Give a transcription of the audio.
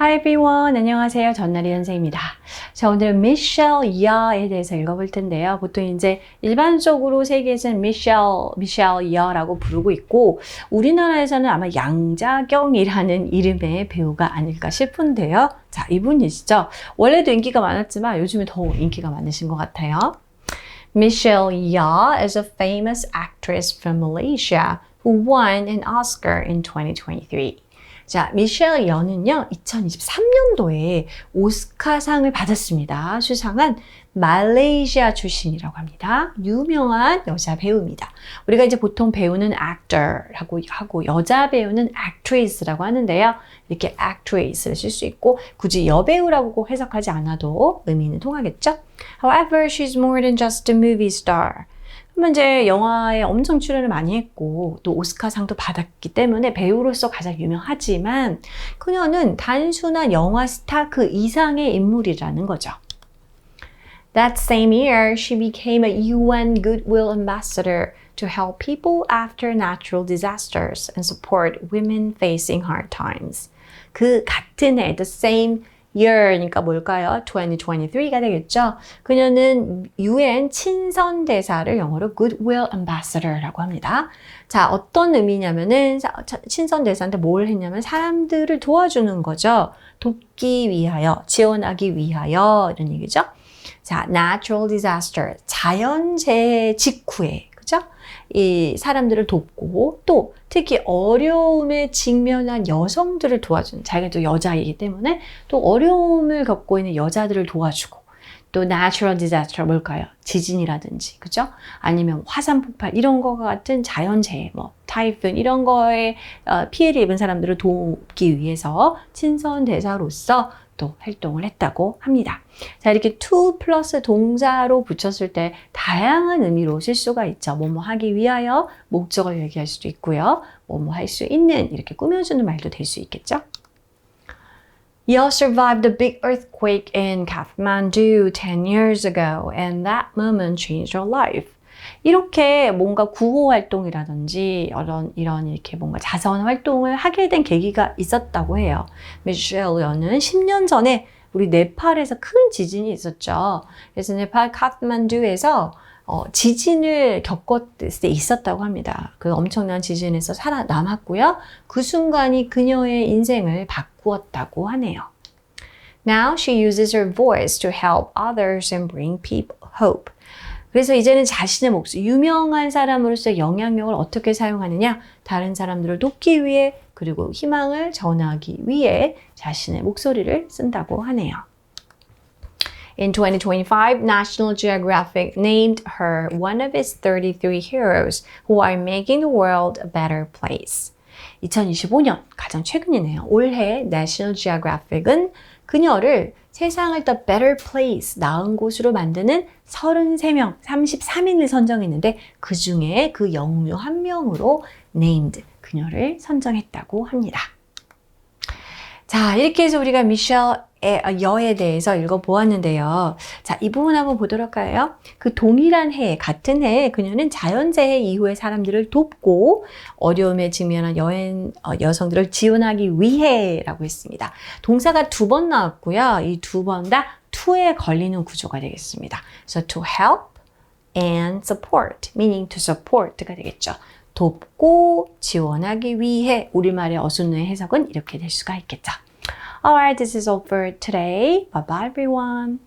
Hi everyone. 안녕하세요. 전나리 선생입니다. 자, 오늘 미셸 이어에 대해서 읽어볼 텐데요. 보통 이제 일반적으로 세계에서는 미셸, 미셸 이어라고 부르고 있고, 우리나라에서는 아마 양자경이라는 이름의 배우가 아닐까 싶은데요. 자, 이분이시죠. 원래도 인기가 많았지만 요즘에 더 인기가 많으신 것 같아요. Michelle Yeoh is a famous actress from Malaysia who won an Oscar in 2023. 자, 미셸 여는요, 2023년도에 오스카상을 받았습니다. 수상한 말레이시아 출신이라고 합니다. 유명한 여자 배우입니다. 우리가 이제 보통 배우는 actor라고 하고 여자 배우는 actress라고 하는데요. 이렇게 actress를 쓸 수 있고 굳이 여배우라고 해석하지 않아도 의미는 통하겠죠? However, she's more than just a movie star. 그러면 이제 영화에 엄청 출연을 많이 했고 또 오스카상도 받았기 때문에 배우로서 가장 유명하지만 그녀는 단순한 영화 스타 그 이상의 인물이라는 거죠. That same year, she became a UN Goodwill Ambassador to help people after natural disasters and support women facing hard times. 그 같은 해, the same year니까 뭘까요? 2023가 되겠죠. 그녀는 UN 친선 대사를 영어로 Goodwill Ambassador라고 합니다. 자, 어떤 의미냐면은 친선 대사한테 뭘 했냐면 사람들을 도와주는 거죠. 돕기 위하여, 지원하기 위하여 이런 얘기죠. 자, natural disaster, 자연재해 직후에 그죠? 이 사람들을 돕고 또 특히 어려움에 직면한 여성들을 도와주는 자기가 또 여자이기 때문에 또 어려움을 겪고 있는 여자들을 도와주고 또 natural disaster 뭘까요? 지진이라든지 그죠? 아니면 화산 폭발 이런 거 같은 자연재해 뭐 타이푼 이런 거에 어, 피해를 입은 사람들을 돕기 위해서 친선 대사로서 또 활동을 했다고 합니다. 자, 이렇게 to 플러스 동사로 붙였을 때 다양한 의미로 쓸 수가 있죠. 뭐뭐 하기 위하여 목적을 얘기할 수도 있고요. 뭐뭐 할 수 있는 이렇게 꾸며주는 말도 될 수 있겠죠. Yeoh survived the big earthquake in Kathmandu 10 years ago and that moment changed her life. 이렇게 뭔가 구호 활동이라든지 이런 이런 이렇게 뭔가 자선 활동을 하게 된 계기가 있었다고 해요. 미셸연은 10년 전에 우리 네팔에서 큰 지진이 있었죠. 그래서 네팔 카트만두에서 어, 지진을 겪었을 때 있었다고 합니다. 그 엄청난 지진에서 살아남았고요. 그 순간이 그녀의 인생을 바꾸었다고 하네요. Now she uses her voice to help others and bring people hope. 그래서 이제는 자신의 목소리, 유명한 사람으로서 영향력을 어떻게 사용하느냐? 다른 사람들을 돕기 위해 그리고 희망을 전하기 위해 자신의 목소리를 쓴다고 하네요. In 2025, National Geographic named her one of its 33 heroes who are making the world a better place. 2025년 가장 최근이네요. 올해 National Geographic은 그녀를 세상을 더 better place, 나은 곳으로 만드는 33명, 33인을 선정했는데 그 중에 그 영웅 한 명으로 named 그녀를 선정했다고 합니다. 자, 이렇게 해서 우리가 미셸의 여에 대해서 읽어보았는데요. 자, 이 부분 한번 보도록 할까요? 그 동일한 해, 같은 해에 그녀는 자연재해 이후에 사람들을 돕고 어려움에 직면한 여행, 어, 여성들을 지원하기 위해라고 했습니다. 동사가 두 번 나왔고요. 이 두 번 다 to에 걸리는 구조가 되겠습니다. 그래서 to help and support, meaning to support가 되겠죠. 돕고 지원하기 위해 우리말의 어순의 해석은 이렇게 될 수가 있겠죠. Alright, this is all for today. Bye bye everyone.